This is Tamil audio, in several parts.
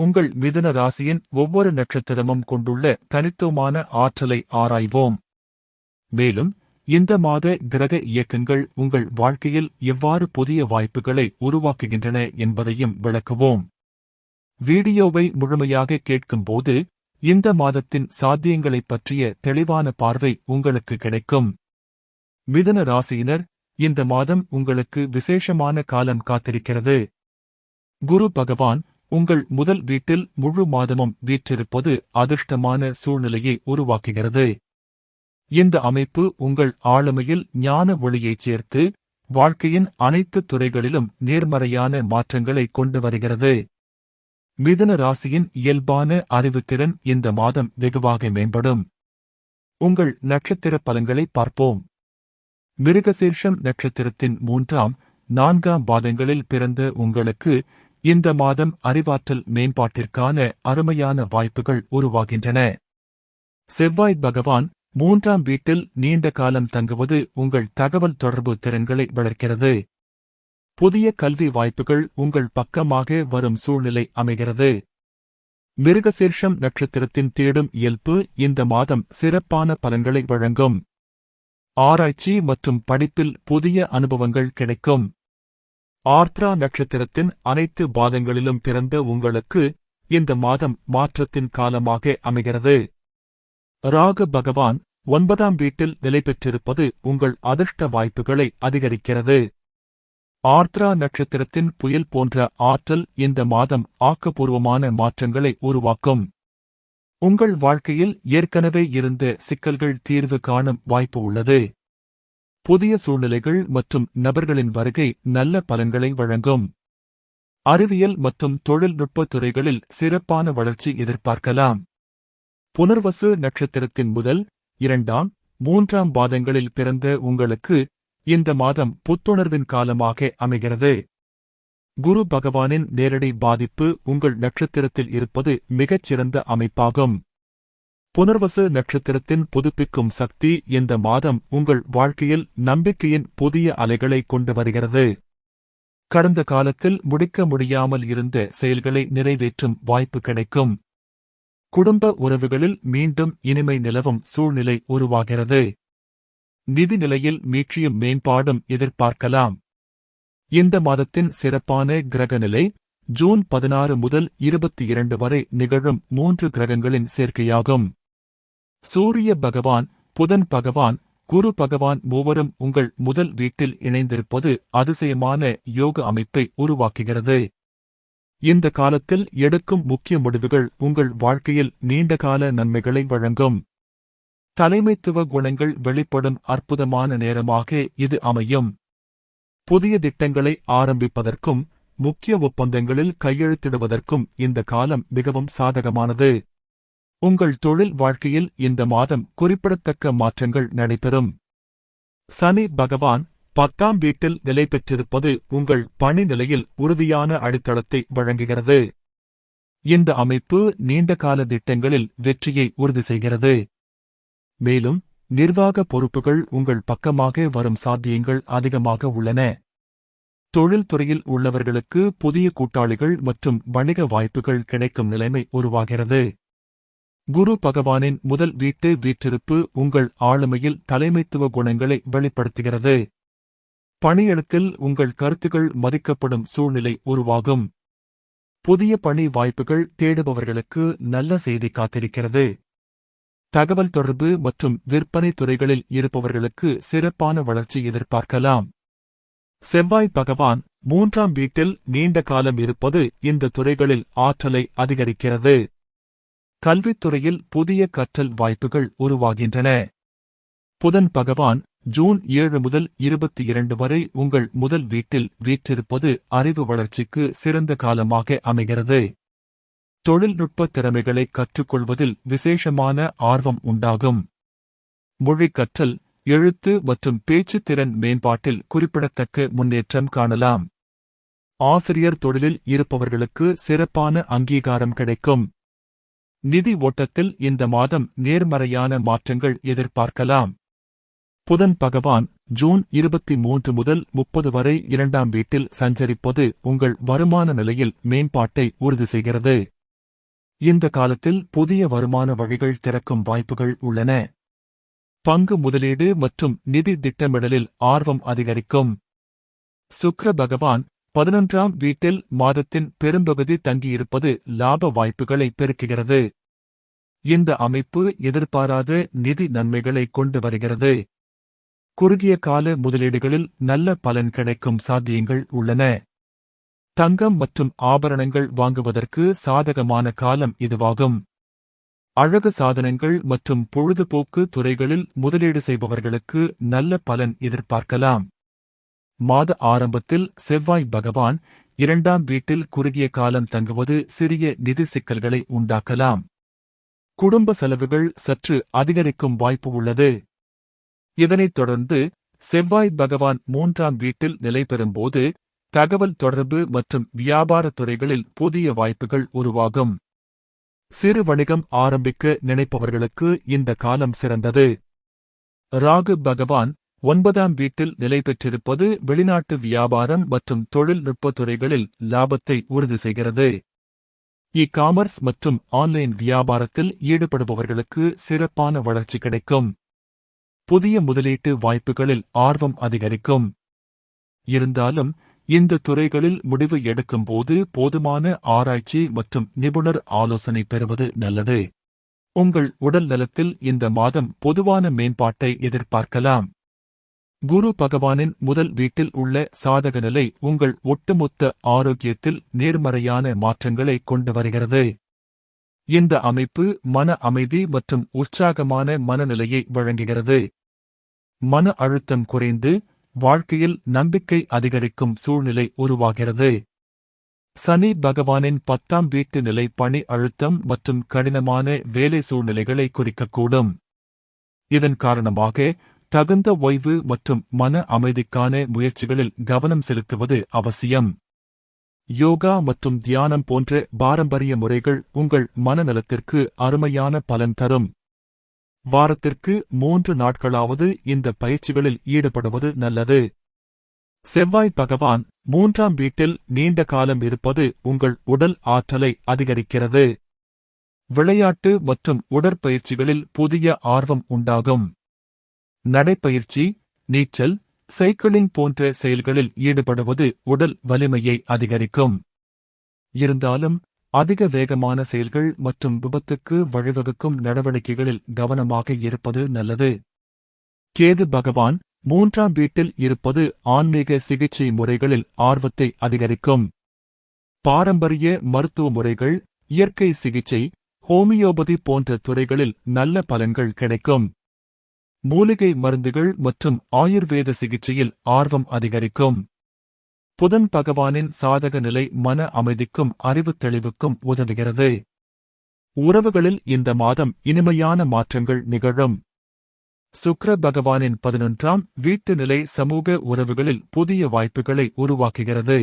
உங்கள் மிதுன ராசியின் ஒவ்வொரு நட்சத்திரமும் கொண்டுள்ள தனித்துவமான ஆற்றலை ஆராய்வோம். மேலும் இந்த மாத கிரக இயக்கங்கள் உங்கள் வாழ்க்கையில் எவ்வாறு புதிய வாய்ப்புகளை உருவாக்குகின்றன என்பதையும் விளக்குவோம். வீடியோவை முழுமையாக கேட்கும்போது இந்த மாதத்தின் சாத்தியங்களைப் பற்றிய தெளிவான பார்வை உங்களுக்கு கிடைக்கும். மிதுன ராசியினர் இந்த மாதம் உங்களுக்கு விசேஷமான காலம் காத்திருக்கிறது. குரு பகவான் உங்கள் முதல் வீட்டில் முழு மாதமும் வீற்றிருப்பது அதிர்ஷ்டமான சூழ்நிலையை உருவாக்குகிறது. இந்த அமைப்பு உங்கள் ஆளுமையில் ஞான ஒளியைச் சேர்த்து வாழ்க்கையின் அனைத்து துறைகளிலும் நேர்மறையான மாற்றங்களை கொண்டு வருகிறது. மிதுன ராசியின் இயல்பான அறிவுத்திறன் இந்த மாதம் வெகுவாக மேம்படும். உங்கள் நட்சத்திர பலன்களை பார்ப்போம். மிருகசீர்ஷம் நட்சத்திரத்தின் மூன்றாம் நான்காம் பாதங்களில் பிறந்த உங்களுக்கு இந்த மாதம் அறிவாற்றல் மேம்பாட்டிற்கான அருமையான வாய்ப்புகள் உருவாகின்றன. செவ்வாய் பகவான் மூன்றாம் வீட்டில் நீண்ட காலம் தங்குவது உங்கள் தகவல் தொடர்பு திறன்களை வளர்க்கிறது. புதிய கல்வி வாய்ப்புகள் உங்கள் பக்கமாக வரும் சூழ்நிலை அமைகிறது. மிருகசீர்ஷம் நட்சத்திரத்தின் தேடும் இயல்பு இந்த மாதம் சிறப்பான பலன்களை வழங்கும். ஆராய்ச்சி மற்றும் படிப்பில் புதிய அனுபவங்கள் கிடைக்கும். ஆர்த்ரா நட்சத்திரத்தின் அனைத்து பாதங்களிலும் பிறந்த உங்களுக்கு இந்த மாதம் மாற்றத்தின் காலமாக அமைகிறது. ராக பகவான் ஒன்பதாம் வீட்டில் நிலை பெற்றிருப்பது உங்கள் அதிர்ஷ்ட வாய்ப்புகளை அதிகரிக்கிறது. ஆர்த்ரா நட்சத்திரத்தின் புயல் போன்ற ஆற்றல் இந்த மாதம் ஆக்கப்பூர்வமான மாற்றங்களை உருவாக்கும். உங்கள் வாழ்க்கையில் ஏற்கனவே இருந்த சிக்கல்கள் தீர்வு காணும் வாய்ப்பு உள்ளது. புதிய சூழ்நிலைகள் மற்றும் நபர்களின் வருகை நல்ல பலன்களை வழங்கும். அறிவியல் மற்றும் தொழில்நுட்பத் துறைகளில் சிறப்பான வளர்ச்சி எதிர்பார்க்கலாம். புனர்வசு நட்சத்திரத்தின் முதல் இரண்டாம் மூன்றாம் பாதங்களில் பிறந்த உங்களுக்கு இந்த மாதம் புத்துணர்வின் காலமாக அமைகிறது. குரு பகவானின் நேரடி பாதிப்பு உங்கள் நட்சத்திரத்தில் இருப்பது மிகச்சிறந்த அமைப்பாகும். புனர்வசு நட்சத்திரத்தின் புதுப்பிக்கும் சக்தி இந்த மாதம் உங்கள் வாழ்க்கையில் நம்பிக்கையின் புதிய அலைகளை கொண்டு வருகிறது? கடந்த காலத்தில் முடிக்க முடியாமல் இருந்த செயல்களை நிறைவேற்றும் வாய்ப்பு கிடைக்கும். குடும்ப உறவுகளில் மீண்டும் இனிமை நிலவும் சூழ்நிலை உருவாகிறது. நிதி நிலையில் மீட்சியும் மேம்பாடும் எதிர்பார்க்கலாம். இந்த மாதத்தின் சிறப்பான கிரகநிலை ஜூன் பதினாறு முதல் இருபத்தி இரண்டு வரை நிகழும் மூன்று கிரகங்களின் சேர்க்கையாகும். சூரிய பகவான் புதன் பகவான் குரு பகவான் மூவரும் உங்கள் முதல் வீட்டில் இணைந்திருப்பது அதிசயமான யோக அமைப்பை உருவாக்குகிறது. இந்த காலத்தில் எடுக்கும் முக்கிய முடிவுகள் உங்கள் வாழ்க்கையில் நீண்டகால நன்மைகளை வழங்கும். தலைமைத்துவ குணங்கள் வெளிப்படும் அற்புதமான நேரமாக இது அமையும். புதிய திட்டங்களை ஆரம்பிப்பதற்கும் முக்கிய ஒப்பந்தங்களில் கையெழுத்திடுவதற்கும் இந்த காலம் மிகவும் சாதகமானது. உங்கள் தொழில் வாழ்க்கையில் இந்த மாதம் குறிப்பிடத்தக்க மாற்றங்கள் நடைபெறும். சனி பகவான் பத்தாம் வீட்டில் நிலை பெற்றிருப்பது உங்கள் பணி நிலையில் உறுதியான அடித்தளத்தை வழங்குகிறது. இந்த அமைப்பு நீண்டகால திட்டங்களில் வெற்றியை உறுதி செய்கிறது. மேலும் நிர்வாக பொறுப்புகள் உங்கள் பக்கமாக வரும் சாத்தியங்கள் அதிகமாக உள்ளன. தொழில்துறையில் உள்ளவர்களுக்கு புதிய கூட்டாளிகள் மற்றும் வணிக வாய்ப்புகள் கிடைக்கும் நிலைமை உருவாகிறது. குரு பகவானின் முதல் வீட்டு வீற்றிருப்பு உங்கள் ஆளுமையில் தலைமைத்துவ குணங்களை வெளிப்படுத்துகிறது. பணியிடத்தில் உங்கள் கருத்துகள் மதிக்கப்படும் சூழ்நிலை உருவாகும். புதிய பணி வாய்ப்புகள் தேடுபவர்களுக்கு நல்ல செய்தி காத்திருக்கிறது. தகவல் தொடர்பு மற்றும் விற்பனை துறைகளில் இருப்பவர்களுக்கு சிறப்பான வளர்ச்சி எதிர்பார்க்கலாம். செவ்வாய் பகவான் மூன்றாம் வீட்டில் நீண்ட காலம் இருப்பது இந்த துறைகளில் ஆற்றலை அதிகரிக்கிறது. கல்வித்துறையில் புதிய கற்றல் வாய்ப்புகள் உருவாகின்றன. புதன் பகவான் ஜூன் ஏழு முதல் இருபத்தி இரண்டு வரை உங்கள் முதல் வீட்டில் வீற்றிருப்பது அறிவு வளர்ச்சிக்கு சிறந்த காலமாக அமைகிறது. தொழில்நுட்ப திறமைகளை கற்றுக்கொள்வதில் விசேஷமான ஆர்வம் உண்டாகும். மொழி கற்றல் எழுத்து மற்றும் பேச்சு திறன் மேம்பாட்டில் குறிப்பிடத்தக்க முன்னேற்றம் காணலாம். ஆசிரியர் தொழிலில் இருப்பவர்களுக்கு சிறப்பான அங்கீகாரம் கிடைக்கும். நிதி ஓட்டத்தில் இந்த மாதம் நேர்மறையான மாற்றங்கள் எதிர்பார்க்கலாம். புதன் பகவான் ஜூன் இருபத்தி மூன்று முதல் முப்பது வரை இரண்டாம் வீட்டில் சஞ்சரிப்பது உங்கள் வருமான நிலையில் மேம்பாட்டை உறுதி செய்கிறது. இந்த காலத்தில் புதிய வருமான வழிகள் திறக்கும் வாய்ப்புகள் உள்ளன. பங்கு முதலீடு மற்றும் நிதி திட்டமிடலில் ஆர்வம் அதிகரிக்கும். சுக்ர பகவான் பதினொன்றாம் வீட்டில் மாதத்தின் பெரும்பகுதி தங்கியிருப்பது லாப வாய்ப்புகளை பெருக்குகிறது. இந்த அமைப்பு எதிர்பாராத நிதி நன்மைகளை கொண்டு வருகிறது. குறுகிய கால முதலீடுகளில் நல்ல பலன் கிடைக்கும் சாத்தியங்கள் உள்ளன. தங்கம் மற்றும் ஆபரணங்கள் வாங்குவதற்கு சாதகமான காலம் இதுவாகும். அழகு சாதனங்கள் மற்றும் பொழுதுபோக்கு துறைகளில் முதலீடு செய்பவர்களுக்கு நல்ல பலன் எதிர்பார்க்கலாம். மாத ஆரம்பத்தில் செவ்வாய் பகவான் இரண்டாம் வீட்டில் குறுகிய காலம் தங்குவது சிறிய நிதி சிக்கல்களை உண்டாக்கலாம். குடும்ப செலவுகள் சற்று அதிகரிக்கும் வாய்ப்பு உள்ளது. இதனைத் தொடர்ந்து செவ்வாய் பகவான் மூன்றாம் வீட்டில் நிலை பெறும்போது தகவல் தொடர்பு மற்றும் வியாபார துறைகளில் புதிய வாய்ப்புகள் உருவாகும். சிறு வணிகம் ஆரம்பிக்க நினைப்பவர்களுக்கு இந்த காலம் சிறந்தது. ராகு பகவான் ஒன்பதாம் வீட்டில் நிலை பெற்றிருப்பது வெளிநாட்டு வியாபாரம் மற்றும் தொழில்நுட்ப துறைகளில் லாபத்தை உறுதி செய்கிறது. இ காமர்ஸ் மற்றும் ஆன்லைன் வியாபாரத்தில் ஈடுபடுபவர்களுக்கு சிறப்பான வளர்ச்சி கிடைக்கும். புதிய முதலீட்டு வாய்ப்புகளில் ஆர்வம் அதிகரிக்கும். இருந்தாலும் இந்த துறைகளில் முடிவு எடுக்கும்போது போதுமான ஆராய்ச்சி மற்றும் நிபுணர் ஆலோசனை பெறுவது நல்லது. உங்கள் உடல் நலத்தில் இந்த மாதம் பொதுவான மேம்பாட்டை எதிர்பார்க்கலாம். குரு பகவானின் முதல் வீட்டில் உள்ள சாதக நிலை உங்கள் ஒட்டுமொத்த ஆரோக்கியத்தில் நேர்மறையான மாற்றங்களை கொண்டு வருகிறது. இந்த அமைப்பு மன அமைதி மற்றும் உற்சாகமான மனநிலையை வழங்குகிறது. மன அழுத்தம் குறைந்து வாழ்க்கையில் நம்பிக்கை அதிகரிக்கும் சூழ்நிலை உருவாகிறது. சனி பகவானின் பத்தாம் வீட்டு நிலை பணி அழுத்தம் மற்றும் கடினமான வேலை சூழ்நிலைகளை குறிக்கக்கூடும். இதன் காரணமாக தகுந்த ஓய்வு மற்றும் மன அமைதிக்கான முயற்சிகளில் கவனம் செலுத்துவது அவசியம். யோகா மற்றும் தியானம் போன்ற பாரம்பரிய முறைகள் உங்கள் மனநலத்திற்கு அருமையான பலன் தரும். வாரத்திற்கு மூன்று நாட்களாவது இந்த பயிற்சிகளில் ஈடுபடுவது நல்லது. செவ்வாய் பகவான் மூன்றாம் வீட்டில் நீண்ட காலம் இருப்பது உங்கள் உடல் ஆற்றலை அதிகரிக்கிறது. விளையாட்டு மற்றும் உடற்பயிற்சிகளில் புதிய ஆர்வம் உண்டாகும். நடைப்பயிற்சி நீச்சல் சைக்கிளிங் போன்ற செயல்களில் ஈடுபடுவது உடல் வலிமையை அதிகரிக்கும். இருந்தாலும் அதிக வேகமான செயல்கள் மற்றும் விபத்துக்கு வழிவகுக்கும் நடவடிக்கைகளில் கவனமாக இருப்பது நல்லது. கேது பகவான் மூன்றாம் வீட்டில் இருப்பது ஆன்மீக சிகிச்சை முறைகளில் ஆர்வத்தை அதிகரிக்கும். பாரம்பரிய மருத்துவ முறைகள் இயற்கை சிகிச்சை ஹோமியோபதி போன்ற துறைகளில் நல்ல பலன்கள் கிடைக்கும். மூலிகை மருந்துகள் மற்றும் ஆயுர்வேத சிகிச்சையில் ஆர்வம் அதிகரிக்கும். புதன் பகவானின் சாதக நிலை மன அமைதிக்கும் அறிவுத் தெளிவுக்கும் உதவுகிறது. உறவுகளில் இந்த மாதம் இனிமையான மாற்றங்கள் நிகழும். சுக்ர பகவானின் பதினொன்றாம் வீட்டு நிலை சமூக உறவுகளில் புதிய வாய்ப்புகளை உருவாக்குகிறது.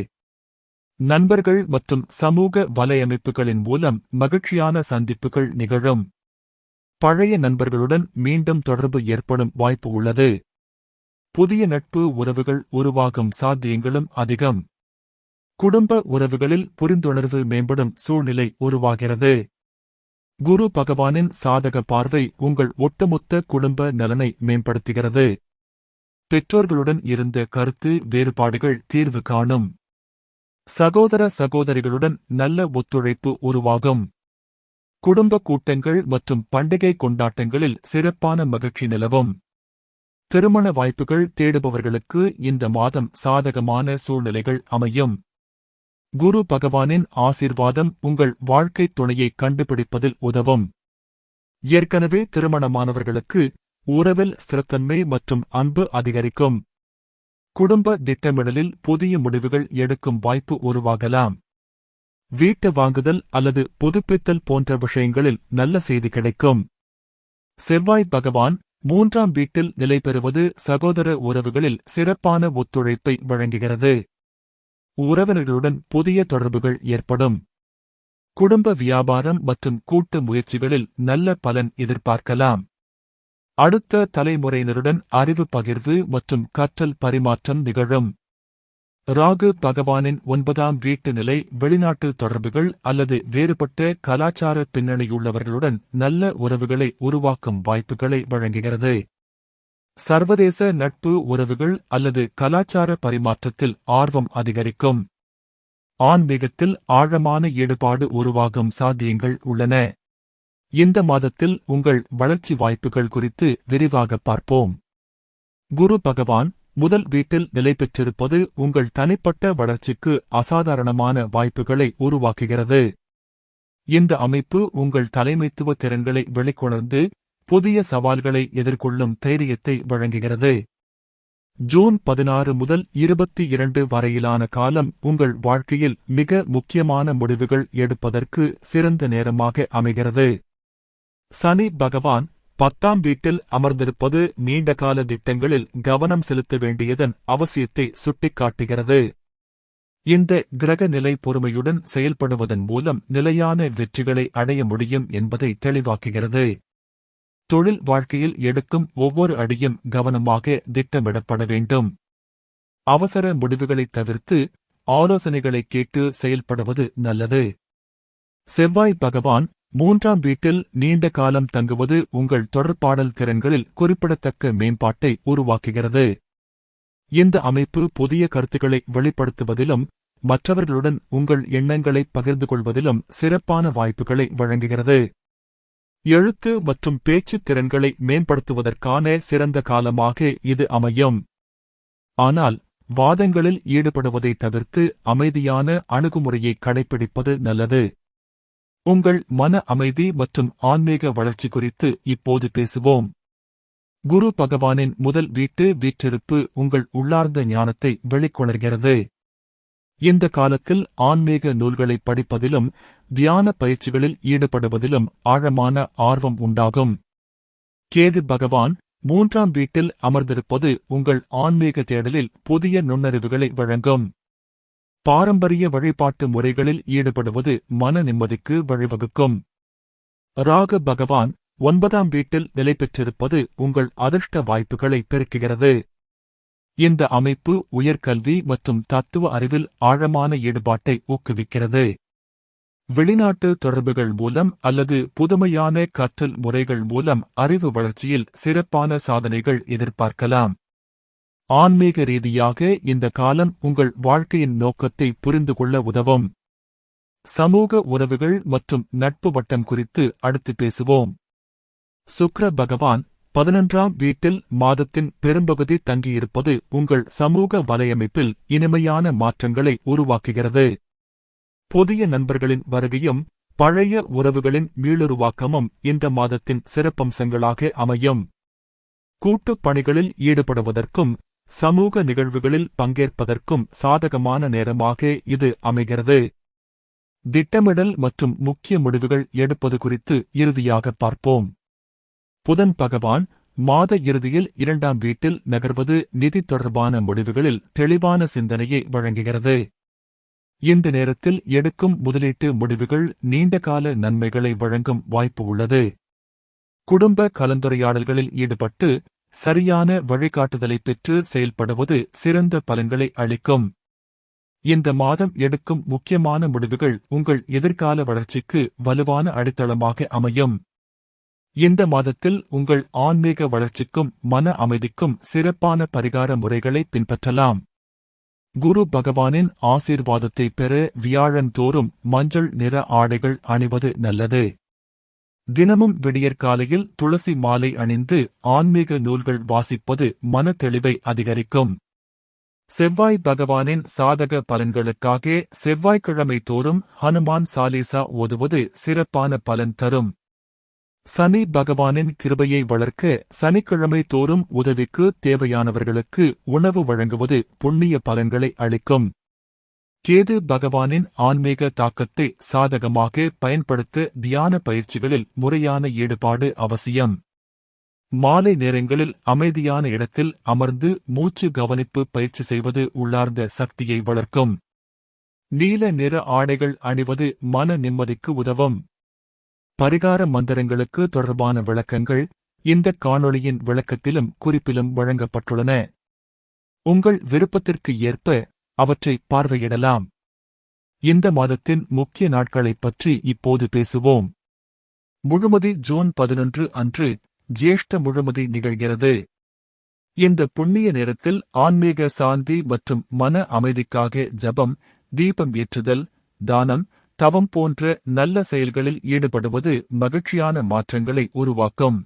நண்பர்கள் மற்றும் சமூக வலையமைப்புகளின் மூலம் மகிழ்ச்சியான சந்திப்புகள் நிகழும். பழைய நண்பர்களுடன் மீண்டும் தொடர்பு ஏற்படும் வாய்ப்பு உள்ளது. புதிய நட்பு உறவுகள் உருவாகும் சாத்தியங்களும் அதிகம். குடும்ப உறவுகளில் புரிந்துணர்வு மேம்படும் சூழ்நிலை உருவாகிறது. குரு பகவானின் சாதக பார்வை உங்கள் ஒட்டுமொத்த குடும்ப நலனை மேம்படுத்துகிறது. பெற்றோர்களுடன் இருந்த கருத்து வேறுபாடுகள் தீர்வு காணும். சகோதர சகோதரிகளுடன் நல்ல ஒத்துழைப்பு உருவாகும். குடும்ப கூட்டங்கள் மற்றும் பண்டிகை கொண்டாட்டங்களில் சிறப்பான மகிழ்ச்சி நிலவும். திருமண வாய்ப்புகள் தேடுபவர்களுக்கு இந்த மாதம் சாதகமான சூழ்நிலைகள் அமையும். குரு பகவானின் ஆசீர்வாதம் உங்கள் வாழ்க்கைத் துணையை கண்டுபிடிப்பதில் உதவும். ஏற்கனவே திருமணமானவர்களுக்கு உறவில் ஸ்திரத்தன்மை மற்றும் அன்பு அதிகரிக்கும். குடும்ப திட்டமிடலில் புதிய முடிவுகள் எடுக்கும் வாய்ப்பு உருவாகலாம். வீட்டு வாங்குதல் அல்லது புதுப்பித்தல் போன்ற விஷயங்களில் நல்ல செய்தி கிடைக்கும். செவ்வாய் பகவான் மூன்றாம் வீட்டில் நிலை பெறுவது சகோதர உறவுகளில் சிறப்பான ஒத்துழைப்பை வழங்குகிறது. உறவினர்களுடன் புதிய தொடர்புகள் ஏற்படும். குடும்ப வியாபாரம் மற்றும் கூட்டு முயற்சிகளில் நல்ல பலன் எதிர்பார்க்கலாம். அடுத்த தலைமுறையினருடன் அறிவு பகிர்வு மற்றும் கற்றல் பரிமாற்றம் நிகழும். ராகு பகவானின் ஒன்பதாம் வீட்டு நிலை வெளிநாட்டு தொடர்புகள் அல்லது வேறுபட்ட கலாச்சார பின்னணியுள்ளவர்களுடன் நல்ல உறவுகளை உருவாக்கும் வாய்ப்புகளை வழங்குகிறது. சர்வதேச நட்பு உறவுகள் அல்லது கலாச்சார பரிமாற்றத்தில் ஆர்வம் அதிகரிக்கும். ஆன்மீகத்தில் ஆழமான ஈடுபாடு உருவாகும் சாத்தியங்கள் உள்ளன. இந்த மாதத்தில் உங்கள் வளர்ச்சி வாய்ப்புகள் குறித்து விரிவாக பார்ப்போம். குரு பகவான் முதல் வீட்டில் நிலை பெற்றிருப்பது உங்கள் தனிப்பட்ட வளர்ச்சிக்கு அசாதாரணமான வாய்ப்புகளை உருவாக்குகிறது. இந்த அமைப்பு உங்கள் தலைமைத்துவ திறன்களை வெளிக்கொணர்ந்து புதிய சவால்களை எதிர்கொள்ளும் தைரியத்தை வழங்குகிறது. ஜூன் பதினாறு முதல் இருபத்தி இரண்டு வரையிலான காலம் உங்கள் வாழ்க்கையில் மிக முக்கியமான முடிவுகள் எடுப்பதற்கு சிறந்த நேரமாக அமைகிறது. சனி பகவான் பத்தாம் வீட்டில் அமர்ந்திருப்பது நீண்டகால திட்டங்களில் கவனம் செலுத்த வேண்டியதன் அவசியத்தை சுட்டிக்காட்டுகிறது. இந்த கிரக நிலை பொறுமையுடன் செயல்படுவதன் மூலம் நிலையான வெற்றிகளை அடைய முடியும் என்பதை தெளிவாக்குகிறது. தொழில் வாழ்க்கையில் எடுக்கும் ஒவ்வொரு அடியும் கவனமாக திட்டமிடப்பட வேண்டும். அவசர முடிவுகளைத் தவிர்த்து ஆலோசனைகளை கேட்டு செயல்படுவது நல்லது. செவ்வாய் பகவான் மூன்றாம் வீட்டில் நீண்ட காலம் தங்குவது உங்கள் தொடர்பாடல் திறன்களில் குறிப்பிடத்தக்க மேம்பாட்டை உருவாக்குகிறது. இந்த அமைப்பு புதிய கருத்துக்களை வெளிப்படுத்துவதிலும் மற்றவர்களுடன் உங்கள் எண்ணங்களை பகிர்ந்து கொள்வதிலும் சிறப்பான வாய்ப்புகளை வழங்குகிறது. எழுத்து மற்றும் பேச்சுத் திறன்களை மேம்படுத்துவதற்கான சிறந்த காலமாக இது அமையும். ஆனால் வாதங்களில் ஈடுபடுவதை தவிர்த்து அமைதியான அணுகுமுறையை கடைபிடிப்பது நல்லது. உங்கள் மன அமைதி மற்றும் ஆன்மீக வளர்ச்சி குறித்து இப்போது பேசுவோம். குரு பகவானின் முதல் வீட்டு வீற்றிருப்பு உங்கள் உள்ளார்ந்த ஞானத்தை வெளிக்கொணர்கிறது. இந்த காலத்தில் ஆன்மீக நூல்களை படிப்பதிலும் தியான பயிற்சிகளில் ஈடுபடுவதிலும் ஆழமான ஆர்வம் உண்டாகும். கேது பகவான் மூன்றாம் வீட்டில் அமர்ந்திருப்பது உங்கள் ஆன்மீக தேடலில் புதிய நுண்ணறிவுகளை வழங்கும். பாரம்பரிய வழிபாட்டு முறைகளில் ஈடுபடுவது மன நிம்மதிக்கு வழிவகுக்கும். ராக பகவான் ஒன்பதாம் வீட்டில் நிலை பெற்றிருப்பது உங்கள் அதிர்ஷ்ட வாய்ப்புகளை பெருக்குகிறது. இந்த அமைப்பு உயர்கல்வி மற்றும் தத்துவ அறிவில் ஆழமான ஈடுபாட்டை ஊக்குவிக்கிறது. வெளிநாட்டு தொடர்புகள் மூலம் அல்லது புதுமையான கற்றல் முறைகள் மூலம் அறிவு வளர்ச்சியில் சிறப்பான சாதனைகள் எதிர்பார்க்கலாம். ஆன்மீக ரீதியாக இந்த காலம் உங்கள் வாழ்க்கையின் நோக்கத்தை புரிந்து கொள்ள உதவும். சமூக உறவுகள் மற்றும் நட்பு வட்டம் குறித்து அடுத்து பேசுவோம். சுக்ர பகவான் பதினொன்றாம் வீட்டில் மாதத்தின் பெரும்பகுதி தங்கியிருப்பது உங்கள் சமூக வலையமைப்பில் இனிமையான மாற்றங்களை உருவாக்குகிறது. புதிய நண்பர்களின் வருகையும் பழைய உறவுகளின் மீளுருவாக்கமும் இந்த மாதத்தின் சிறப்பம்சங்களாக அமையும். கூட்டுப் பணிகளில் ஈடுபடுவதற்கும் சமூக நிகழ்வுகளில் பங்கேற்பதற்கும் சாதகமான நேரமாக இது அமைகிறது. திட்டமிடல் மற்றும் முக்கிய முடிவுகள் எடுப்பது குறித்து இறுதியாக பார்ப்போம். புதன் பகவான் மாத இறுதியில் இரண்டாம் வீட்டில் நகர்வது நிதி தொடர்பான முடிவுகளில் தெளிவான சிந்தனையை வழங்குகிறது. இந்த நேரத்தில் எடுக்கும் முதலீட்டு முடிவுகள் நீண்டகால நன்மைகளை வழங்கும் வாய்ப்பு உள்ளது. குடும்ப கலந்துரையாடல்களில் ஈடுபட்டு சரியான வழிகாட்டுதலை பெற்று செயல்படுவது சிறந்த பலன்களை அளிக்கும். இந்த மாதம் எடுக்கும் முக்கியமான முடிவுகள் உங்கள் எதிர்கால வளர்ச்சிக்கு வலுவான அடித்தளமாக அமையும். இந்த மாதத்தில் உங்கள் ஆன்மீக வளர்ச்சிக்கும் மன அமைதிக்கும் சிறப்பான பரிகார முறைகளை பின்பற்றலாம். குரு பகவானின் ஆசீர்வாதத்தை பெற வியாழன் தோறும் மஞ்சள் நிற ஆடைகள் அணிவது நல்லது. தினமும் விடியற்காலையில் துளசி மாலை அணிந்து ஆன்மீக நூல்கள் வாசிப்பது மன தெளிவை அதிகரிக்கும். செவ்வாய் பகவானின் சாதக பலன்களுக்காக செவ்வாய்க்கிழமை தோறும் ஹனுமான் சாலிசா ஓதுவது சிறப்பான பலன் தரும். சனி பகவானின் கிருபையை வளர்க்க சனிக்கிழமை தோறும் உதவிக்கு தேவையானவர்களுக்கு உணவு வழங்குவது புண்ணிய பலன்களை அளிக்கும். கேது பகவானின் ஆன்மீக தாக்கத்தை சாதகமாக பயன்படுத்த தியான பயிற்சிகளில் முறையான ஈடுபாடு அவசியம். மாலை நேரங்களில் அமைதியான இடத்தில் அமர்ந்து மூச்சு கவனிப்பு பயிற்சி செய்வது உள்ளார்ந்த சக்தியை வளர்க்கும். நீல நிற ஆடைகள் அணிவது மன நிம்மதிக்கு உதவும். பரிகார மந்திரங்களுக்கு தொடர்பான விளக்கங்கள் இந்த காணொளியின் விளக்கத்திலும் குறிப்பிலும் வழங்கப்பட்டுள்ளன. உங்கள் விருப்பத்திற்கு ஏற்ப அவற்றை பார்வையிடலாம். இந்த மாதத்தின் முக்கிய நாட்களைப் பற்றி இப்போது பேசுவோம். முழுமதி ஜூன் பதினொன்று அன்று ஜேஷ்ட முழுமதி நிகழ்கிறது. இந்த புண்ணிய நேரத்தில் ஆன்மீக சாந்தி மற்றும் மன அமைதிக்காக ஜபம் தீபம் ஏற்றுதல் தானம் தவம் போன்ற நல்ல செயல்களில் ஈடுபடுவது மகிழ்ச்சியான மாற்றங்களை உருவாக்கும்.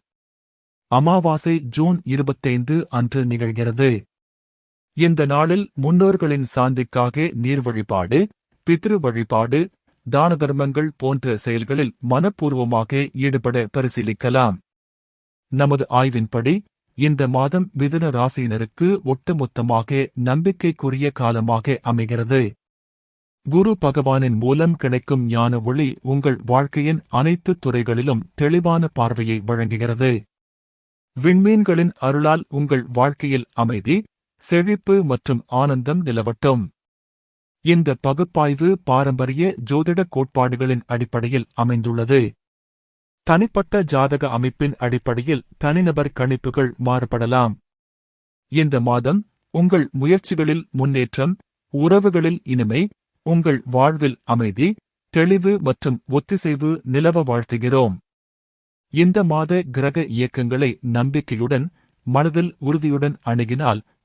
அமாவாசை ஜூன் இருபத்தைந்து அன்று நிகழ்கிறது. இந்த நாளில் முன்னோர்களின் சாந்திக்காக நீர் வழிபாடு பித்ரு வழிபாடு தான தர்மங்கள் போன்ற செயல்களில் மனப்பூர்வமாக ஈடுபட பரிசீலிக்கலாம். நமது ஆய்வின்படி இந்த மாதம் மிதுன ராசியினருக்கு ஒட்டுமொத்தமாக நம்பிக்கைக்குரிய காலமாக அமைகிறது. குரு பகவானின் மூலம் கிடைக்கும் ஞான ஒளி உங்கள் வாழ்க்கையின் அனைத்து துறைகளிலும் தெளிவான பார்வையை வழங்குகிறது. விண்மீன்களின் அருளால் உங்கள் வாழ்க்கையில் அமைதி செழிப்பு மற்றும் ஆனந்தம் நிலவட்டும். இந்த பகுப்பாய்வு பாரம்பரிய ஜோதிட கோட்பாடுகளின் அடிப்படையில் அமைந்துள்ளது. தனிப்பட்ட ஜாதக அமைப்பின் அடிப்படையில் தனிநபர் கணிப்புகள் மாறுபடலாம். இந்த மாதம் உங்கள் முயற்சிகளில் முன்னேற்றம் உறவுகளில் இனிமை உங்கள் வாழ்வில் அமைதி தெளிவு மற்றும் ஒத்திசைவு நிலவ வாழ்த்துகிறோம். இந்த மாத கிரக இயக்கங்களை நம்பிக்கையுடன் மனதில் உறுதியுடன் அணுகினால்